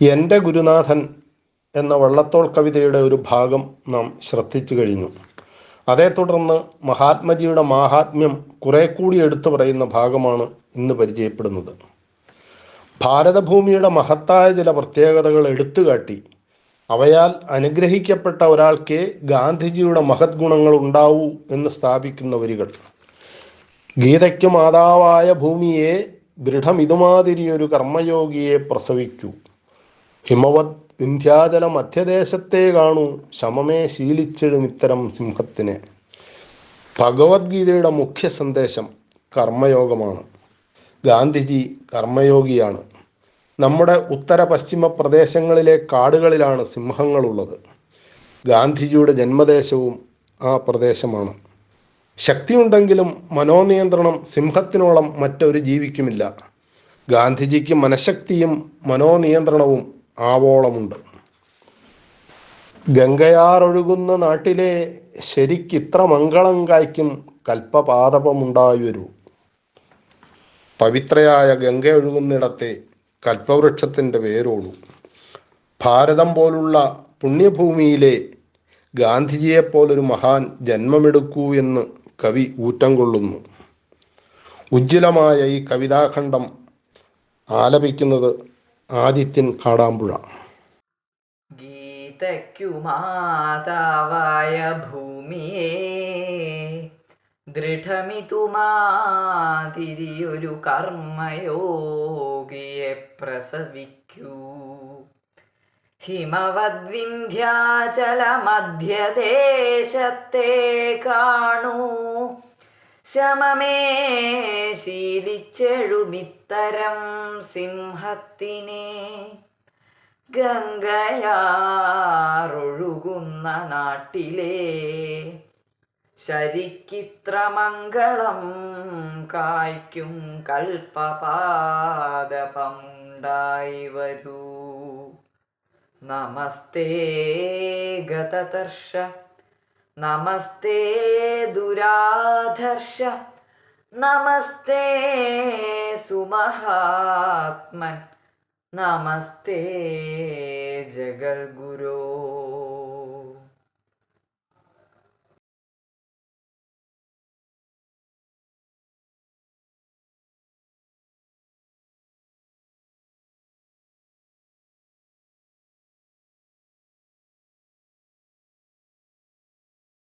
എന്റെ ഗുരുനാഥൻ എന്ന വള്ളത്തോൾ കവിതയുടെ ഒരു ഭാഗം നാം ശ്രദ്ധിച്ചു കഴിഞ്ഞു. അതേ തുടർന്ന് മഹാത്മജിയുടെ മാഹാത്മ്യം കുറെ കൂടി എടുത്തു പറയുന്ന ഭാഗമാണ് ഇന്ന് പരിചയപ്പെടുന്നത്. ഭാരതഭൂമിയുടെ മഹത്തായ ചില പ്രത്യേകതകൾ എടുത്തുകാട്ടി അവയാൽ അനുഗ്രഹിക്കപ്പെട്ട ഒരാൾക്കേ ഗാന്ധിജിയുടെ മഹത് ഗുണങ്ങൾ ഉണ്ടാവൂ എന്ന് സ്ഥാപിക്കുന്ന വരികൾ. ഗീതയ്ക്ക് മാതാവായ ഭൂമിയെ ദൃഢമിതുമാതിരിയൊരു കർമ്മയോഗിയെ പ്രസവിക്കൂ. ഹിമവത് വിന്ധ്യാചല മധ്യദേശത്തെ കാണൂ. ശമമേ ശീലിച്ചിടും ഇത്തരം സിംഹത്തിന്. ഭഗവത്ഗീതയുടെ മുഖ്യ സന്ദേശം കർമ്മയോഗമാണ്. ഗാന്ധിജി കർമ്മയോഗിയാണ്. നമ്മുടെ ഉത്തര പശ്ചിമ പ്രദേശങ്ങളിലെ കാടുകളിലാണ് സിംഹങ്ങളുള്ളത്. ഗാന്ധിജിയുടെ ജന്മദേശവും ആ പ്രദേശമാണ്. ശക്തിയുണ്ടെങ്കിലും മനോനിയന്ത്രണം സിംഹത്തിനോളം മറ്റൊരു ജീവിക്കുമില്ല. ഗാന്ധിജിക്ക് മനഃശക്തിയും മനോനിയന്ത്രണവും ആവോളമുണ്ട്. ഗംഗയാറൊഴുകുന്ന നാട്ടിലെ ശരിക്കിത്ര മംഗളം കായ്ക്കും കൽപ്പപാതപമുണ്ടായൊരു പവിത്രയായ ഗംഗ ഒഴുകുന്നിടത്തെ കൽപ്പവൃക്ഷത്തിന്റെ വേരോളൂ. ഭാരതം പോലുള്ള പുണ്യഭൂമിയിലെ ഗാന്ധിജിയെപ്പോലൊരു മഹാൻ ജന്മമെടുക്കൂ എന്ന് കവി ഊറ്റം കൊള്ളുന്നു. ഉജ്ജ്വലമായ ഈ കവിതാഖണ്ഡം ആലപിക്കുന്നത് ആദിത്യൻ കാടാമ്പുഴ. ഗീതയ്ക്കു മാതാവായ ഭൂമിയെ ദൃഢമിതുമാതിരിയൊരു കർമ്മയോഗിയെ പ്രസവിക്കൂ. ഹിമവദ്വിന്ധ്യാചല മധ്യദേശത്തെ കാണൂ. ശമമേ ശീലിച്ചെഴുമിത്തരം സിംഹത്തിനെ ഗംഗയാറൊഴുകുന്ന നാട്ടിലെ ശരിക്കിത്ര മംഗളം കായ്ക്കും കൽപ്പപാദപമുണ്ടായി വരൂ. നമസ്തേ ഗതതർഷ നമസ്തേ ദുരാധർഷ നമസ്തേ സുമഹാത്മൻ നമസ്തേ ജഗൽഗുരോ